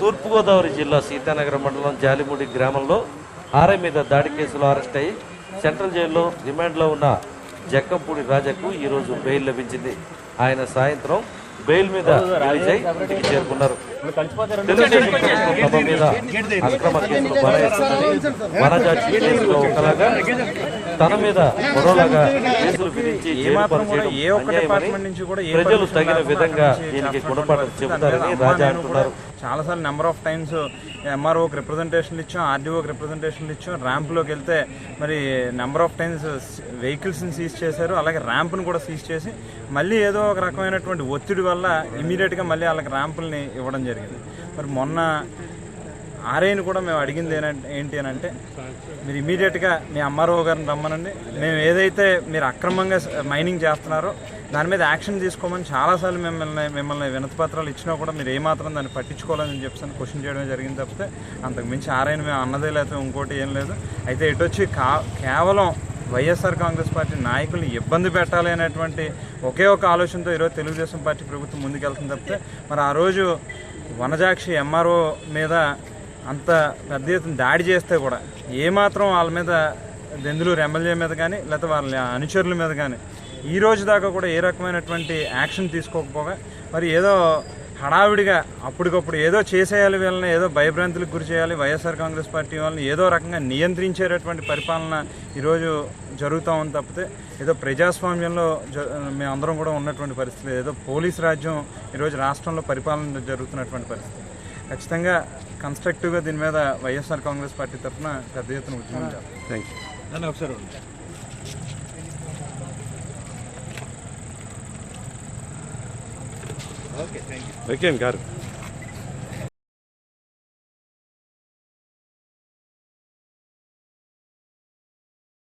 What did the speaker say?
తూర్పుగోదావరి జిల్లా సీతానగరం మండలం జాలిమూడి గ్రామంలో ఆర్ఐ మీద దాడి కేసులో అరెస్ట్ అయి సెంట్రల్ జైల్లో రిమాండ్లో ఉన్న జక్కంపూడి రాజాకు ఈరోజు బెయిల్ లభించింది. ఆయన సాయంత్రం బెయిల్ మీద అయి ఇంటికి చేరుకున్నారు. తెలుగుదేశం ప్రభుత్వం తమ మీద అక్రమ కేసులు బనాయిస్తుందని వనజాక్షి కేసులో ఒకలాగా తన మీద మరోలాగా కేసులు విధించి ప్రజలు తగిన విధంగా దీనికి గుణపాఠం. చెబుతారని రాజా అంటున్నారు. చాలాసార్లు నెంబర్ ఆఫ్ టైమ్స్ ఎంఆర్ఓకి రిప్రజెంటేషన్లు ఇచ్చాం ఆర్డీఓకి రిప్రజెంటేషన్లు ఇచ్చాం. ర్యాంప్లోకి వెళ్తే మరి నెంబర్ ఆఫ్ టైమ్స్ వెహికల్స్ని సీజ్ చేశారు అలాగే ర్యాంప్ను కూడా సీజ్ చేసి మళ్ళీ ఏదో ఒక రకమైనటువంటి ఒత్తిడి వల్ల ఇమీడియట్గా మళ్ళీ వాళ్ళకి ర్యాంపుల్ని ఇవ్వడం జరిగింది. మరి మొన్న ఆర్ఐని కూడా మేము అడిగింది ఏంటంటే ఏంటి అని అంటే మీరు ఇమీడియట్గా మీ అమ్మారావు గారిని రమ్మనండి. మేము ఏదైతే మీరు అక్రమంగా మైనింగ్ చేస్తున్నారో దాని మీద యాక్షన్ తీసుకోమని చాలాసార్లు మిమ్మల్ని మిమ్మల్ని వినతి పత్రాలు ఇచ్చినా కూడా మీరు ఏమాత్రం దాన్ని పట్టించుకోవాలని చెప్పి క్వశ్చన్ చేయడమే జరిగింది తప్పితే అంతకు మించి ఆరైన మేము అన్నదే లేకపోతే ఇంకోటి ఏం లేదు. అయితే ఇటొచ్చి కా కేవలం వైఎస్ఆర్ కాంగ్రెస్ పార్టీ నాయకుల్ని ఇబ్బంది పెట్టాలి అనేటువంటి ఒకే ఒక ఆలోచనతో ఈరోజు తెలుగుదేశం పార్టీ ప్రభుత్వం ముందుకెళ్తుంది తప్పితే మరి ఆ రోజు వనజాక్షి ఎంఆర్ఓ మీద అంత పెద్ద ఎత్తున దాడి చేస్తే కూడా ఏమాత్రం వాళ్ళ మీద దెందులూరు ఎమ్మెల్యే మీద కానీ లేకపోతే వాళ్ళ అనుచరుల మీద కానీ ఈ రోజు దాకా కూడా ఏ రకమైనటువంటి యాక్షన్ తీసుకోకపోగా మరి ఏదో హడావిడిగా అప్పటికప్పుడు ఏదో చేసేయాలి వీళ్ళని ఏదో భయభ్రాంతులకు గురి చేయాలి వైఎస్ఆర్ కాంగ్రెస్ పార్టీ వాళ్ళని ఏదో రకంగా నియంత్రించేటటువంటి పరిపాలన ఈరోజు జరుగుతూ ఉంది తప్పితే ఏదో ప్రజాస్వామ్యంలో జ మేమందరం కూడా ఉన్నటువంటి పరిస్థితి ఏదో పోలీస్ రాజ్యం ఈరోజు రాష్ట్రంలో పరిపాలన జరుగుతున్నటువంటి పరిస్థితి. ఖచ్చితంగా కన్స్ట్రక్టివ్గా దీని మీద వైఎస్ఆర్ కాంగ్రెస్ పార్టీ తరఫున పెద్ద ఎత్తున ఉద్యమం చేస్తాం థ్యాంక్ యూ ఓకే గారు